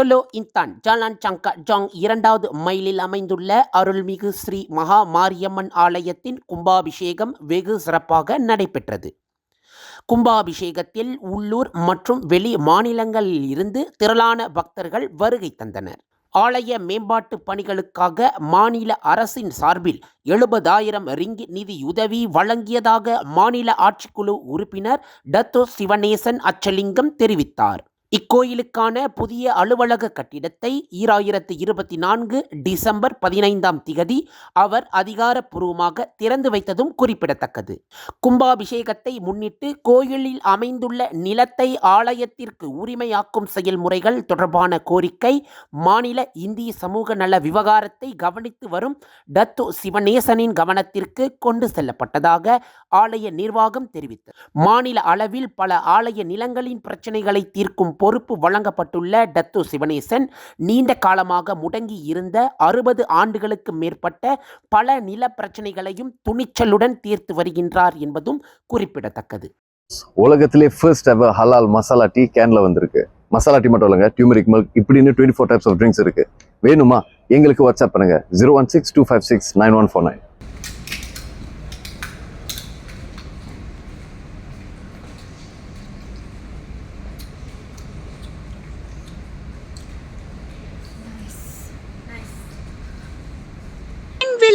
டொலோ இன்தான் Jalan சங்கா Jong இரண்டாவது மைலில் அமைந்துள்ள அருள்மிகு ஸ்ரீ மகா மாரியம்மன் ஆலயத்தின் கும்பாபிஷேகம் வெகு சிறப்பாக நடைபெற்றது. கும்பாபிஷேகத்தில் உள்ளூர் மற்றும் வெளி மாநிலங்களில் இருந்து திரளான பக்தர்கள் வருகை தந்தனர். ஆலய மேம்பாட்டு பணிகளுக்காக மாநில அரசின் சார்பில் எழுபதாயிரம் ரிங்கி நிதியுதவி வழங்கியதாக மாநில ஆட்சிக்குழு உறுப்பினர் டத்தோ சிவனேசன் அச்சலிங்கம் தெரிவித்தார். இக்கோயிலுக்கான புதிய அலுவலக கட்டிடத்தை ஈராயிரத்து இருபத்தி நான்கு டிசம்பர் பதினைந்தாம் திகதி அவர் அதிகாரப்பூர்வமாக திறந்து வைத்ததும் குறிப்பிடத்தக்கது. கும்பாபிஷேகத்தை முன்னிட்டு கோயிலில் அமைந்துள்ள நிலத்தை ஆலயத்திற்கு உரிமையாக்கும் செயல்முறைகள் தொடர்பான கோரிக்கை மாநில இந்திய சமூக நல விவகாரத்தை கவனித்து வரும் டத்து சிவநேசனின் கவனத்திற்கு கொண்டு செல்லப்பட்டதாக ஆலய நிர்வாகம் தெரிவித்தது. மாநில அளவில் பல ஆலய நிலங்களின் பிரச்சனைகளை தீர்க்கும் பொறுப்பு வழங்கப்பட்டுள்ள டத்து சிவனேசன் நீண்ட காலமாக முடங்கி இருந்த அறுபது ஆண்டுகளுக்கு மேற்பட்ட பல நில பிரச்சனைகளையும் துணிச்சலுடன் தீர்த்து வருகின்றார் என்பதும் குறிப்பிடத்தக்கது. உலகத்திலே ஃபர்ஸ்ட் எவர் ஹலால் மசாலா டீ கேன்ல வந்திருக்கு. மசாலா டீ மட்டும் இல்லைங்க டியூமரிக் மில்க் இப்படின்னு twenty four types of drinks இருக்கு. வேணுமா? எங்களுக்கு வாட்ஸ்அப் பண்ணுங்க. Zero one six two five six nine one four nine